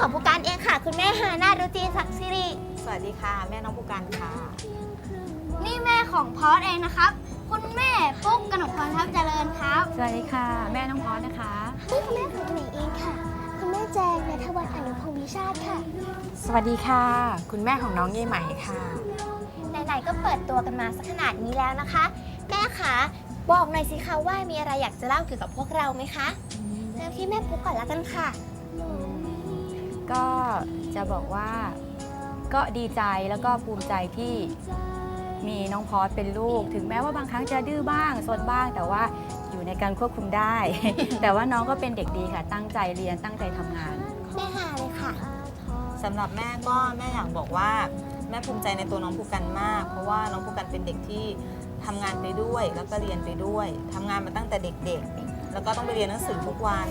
ของผู้การเองค่ะ คุณแม่ฮานารุจีศักดิ์สิริสวัสดีค่ะ แม่น้องผู้กันค่ะ นี่แม่ของพอสเองนะครับ คุณแม่ปุ๊กกนกพรทัพเจริญครับสวัสดีค่ะ แม่น้องพอสนะคะ นี่คุณแม่ของตัวเองค่ะ คุณแม่แจงนัทวัฒน์อนุพงศ์วิชาติค่ะ สวัสดีค่ะ คุณแม่ของน้องเย่ไหมค่ะ ไหนๆก็เปิดตัวกันมาสักขนาดนี้แล้วนะคะ แม่คะบอกหน่อยสิคะว่ามีอะไรอยากจะเล่าเกี่ยวกับพวกเราไหมคะเริ่มที่แม่ปุ๊กก่อนละกันค่ะ ก็จะบอกว่าก็ดีใจแล้วก็ภูมิใจที่มีน้องพอสเป็นลูก ถึงแม้ว่าบางครั้งจะดื้อบ้างซนบ้าง แต่ว่าอยู่ในการควบคุมได้ แต่ว่าน้องก็เป็นเด็กดีค่ะ ตั้งใจเรียนตั้งใจทำงาน แม่ฮาเลยค่ะ สำหรับแม่ก็แม่อยากบอกว่าแม่ภูมิใจในตัวน้องภูกันมาก เพราะว่าน้องภูกันเป็นเด็กที่ทำงานไปด้วยแล้วก็เรียนไปด้วยทำงานมาตั้งแต่เด็กๆ แล้วก็ต้องไปเรียนหนังสือทุกวัน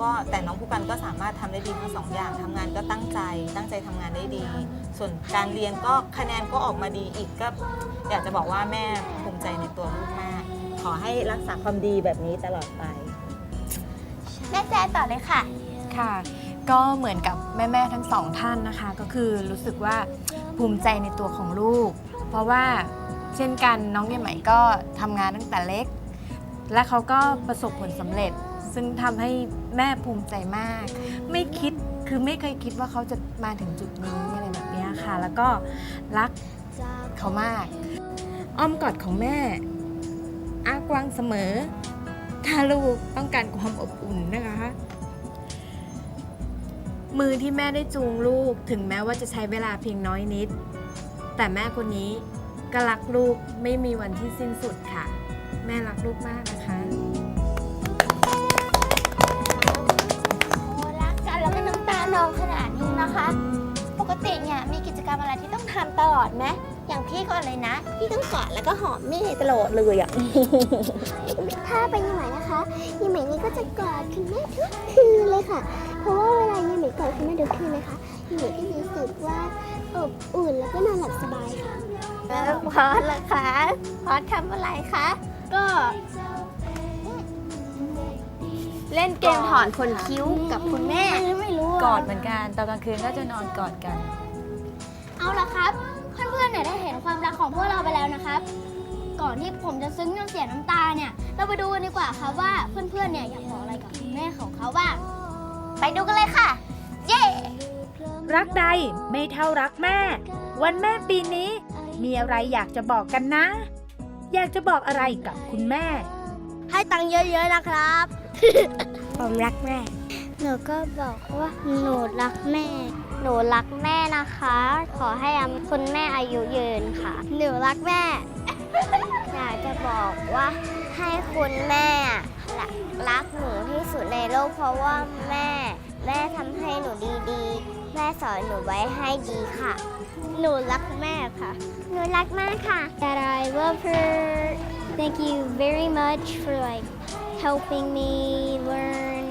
ก็แต่น้องภูกันก็สามารถทำได้ดีทั้งสองอย่างทำงานก็ตั้งใจ ตั้งใจทำงานได้ดี ส่วนการเรียนก็คะแนนก็ออกมาดีอีกก็อยากจะบอกว่าแม่ภูมิใจในตัวลูกมากขอให้รักษาความดีแบบนี้ตลอดไปแม่แจงต่อเลยค่ะค่ะ ก็เหมือนกับแม่ๆทั้งสองท่านนะคะ ก็คือรู้สึกว่าภูมิใจในตัวของลูก เพราะว่าเช่นกันน้องเยี่ยไหมก็ทำงานตั้งแต่เล็ก และเขาก็ประสบผลสำเร็จ ซึ่งทำให้แม่ภูมิใจมาก ไม่คิดคือไม่เคยคิดว่าเขาจะมาถึงจุดนี้อะไรแบบนี้ค่ะ แล้วก็รักเขามาก อ้อมกอดของแม่ อากวางเสมอ ถ้าลูกต้องการความอบอุ่นนะคะ มือที่แม่ได้จูงลูกถึงแม้ว่าจะใช้เวลาเพียงน้อยนิด แต่แม่คนนี้ก็รักลูกไม่มีวันที่สิ้นสุดค่ะ แม่รักลูกมากนะคะโอ้รักกันแล้วก็น้ำตานองขนาดนี้นะคะ ปกติเนี่ยมีกิจกรรมอะไรที่ต้องทำตลอดไหมอย่างพี่ก่อนเลยนะ พี่ต้องกอดแล้วก็หอมมี่ตลอดเลยอะ ถ้าเป็นยี่หมายนะคะยี่หมายนี่ก็จะกอดคุณแม่ทุกคืนเลยค่ะ เพราะว่าเวลายี่หมายกอดคุณแม่ทุกคืนนะคะยี่หมายก็รู้สึกว่าอบอุ่นแล้วก็นอนหลับสบายค่ะ แล้วพอดล่ะคะพอดทำอะไรคะ ก็ เล่นเกมถอนขนคิ้วกับคุณแม่ไม่รู้กอดเหมือนกันตอนกลางคืนก็จะนอนกอดกัน เอาละครับ เพื่อนๆเนี่ยได้เห็นความรักของพวกเราไปแล้วนะครับ ก่อนที่ผมจะซึ้งจนเสียน้ำตาเนี่ย เราไปดูกันดีกว่าครับว่าเพื่อนๆเนี่ยอยากบอกอะไรกับคุณแม่ของเขาบ้างไปดูกันเลยค่ะ เย้รักใดไม่เท่ารักแม่ วันแม่ปีนี้ มีอะไรอยากจะบอกกันนะ อยากจะบอกอะไรกับคุณแม่ ให้ตังค์เยอะๆนะครับ ผมรักแม่ หนูก็บอกว่าหนูรักแม่ หนูรักแม่นะคะ ขอให้คุณแม่อายุยืนค่ะ หนูรักแม่ อยากจะบอกว่าให้คุณแม่รักรักหนูที่สุดในโลกเพราะว่าแม่ แม่ทำให้หนูดีๆ แม่สอนหนูไว้ให้ดีค่ะ หนูรักแม่ค่ะ หนูรักมากค่ะ That I love her Thank you very much for like helping me learn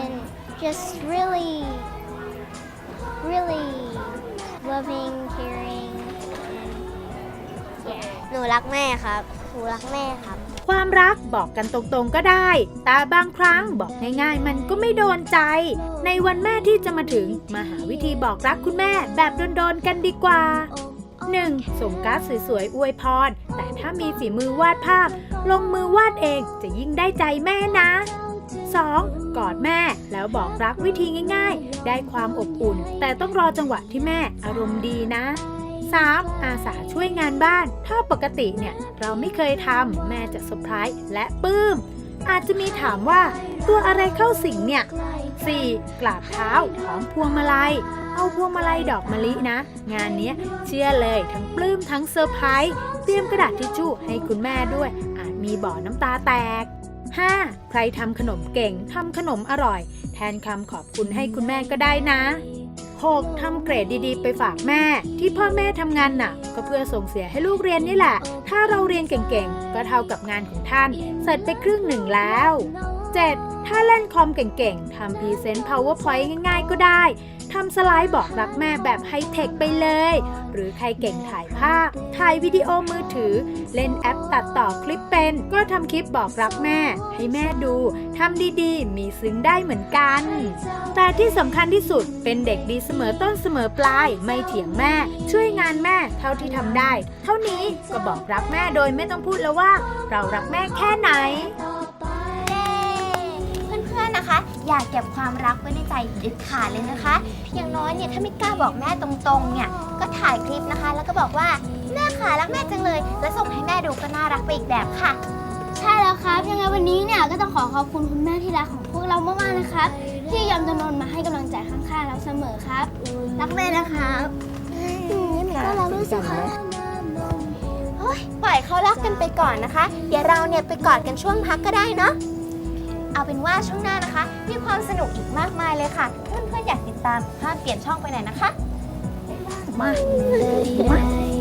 and just really, really loving, caring. and Yeah. หนูรักแม่ครับ หนูรักแม่ครับ ความรักบอกกันตรงๆก็ได้ แต่บางครั้งบอกง่ายๆ มันก็ไม่โดนใจ ในวันแม่ที่จะมาถึง มาหาวิธีบอกรักคุณแม่แบบโดนๆกันดีกว่า 1. ส่งการ์ดสวยๆอวยพร แต่ถ้ามีฝีมือวาดภาพ ลงมือวาดเองจะยิ่งได้ใจแม่นะ 2. กอดแม่แล้วบอกรักวิธีง่าย ๆ ได้ความอบอุ่น แต่ต้องรอจังหวะที่แม่อารมณ์ดีนะ 3. อาสาช่วยงานบ้าน ถ้าปกติเนี่ยเราไม่เคยทำแม่จะเซอร์ไพรส์และปลื้ม อาจจะมีถามว่า ตัวอะไรเข้าสิงเนี่ย 4. กราบเท้าหอมพวงมาลัย เอาพวงมาลัยดอกมะลินะ งานเนี้ยเชื่อเลยทั้งปลื้มทั้งเซอร์ไพรส์เตรียมกระดาษทิชชู่ให้คุณแม่ด้วย อาจมีบ่อน้ำตาแตก 5. ใครทำขนมเก่งทำขนมอร่อย แทนคำขอบคุณให้คุณแม่ก็ได้นะ 6. ทำเกรดดีๆ ไปฝากแม่ ที่พ่อแม่ทำงานหนักก็เพื่อส่งเสียให้ลูกเรียนนี่แหละ ถ้าเราเรียนเก่งๆ ก็เท่ากับงานของท่าน เสร็จไปครึ่งหนึ่งแล้ว 7. ถ้าเล่นคอมเก่งๆทำพรีเซนต์ powerpoint ง่ายๆ ก็ได้ ทำสไลด์บอกรักแม่แบบไฮเทคไปเลย หรือใครเก่งถ่ายภาพ ถ่ายวิดีโอมือถือ เล่นแอปตัดต่อคลิปเป็น ก็ทำคลิปบอกรักแม่ ให้แม่ดูทำดีๆ มีซึ้งได้เหมือนกัน แต่ที่สำคัญที่สุดเป็นเด็กดีเสมอต้นเสมอปลาย ไม่เถียงแม่ ช่วยงานแม่เท่าที่ทำได้ เท่านี้ก็บอกรักแม่โดยไม่ต้องพูดแล้วว่า เรารักแม่แค่ไหน อนๆนะคะอย่าเก็บความรักไว้ในใจเด็ดขาดเลยนะคะ อย่างน้อยเนี่ยถ้าไม่กล้าบอกแม่ตรงๆเนี่ยก็ถ่ายคลิปนะคะ แล้วก็บอกว่าแม่ขารักแม่จังเลย แล้วส่งให้แม่ดูก็น่ารักไปอีกแบบค่ะ ใช่แล้วครับ ยังไงวันนี้เนี่ยก็ต้องขอขอบคุณคุณแม่ที่รักของพวกเรามากๆนะครับที่ยอมจำนนมาให้กำลังใจข้างๆเราเสมอครับ รักแม่นะครับก็รักด้วยสิคะโอ้ยปล่อยเขารักกันไปก่อนนะคะ เดี๋ยวเราเนี่ยไปกอดกันช่วงพักก็ได้เนาะ เอาเป็นว่าช่วงหน้านะคะ มีความสนุกอีกมากมายเลยค่ะ เพื่อนๆอยากติดตามห้ามเปลี่ยนช่องไปไหนนะคะ มากนี้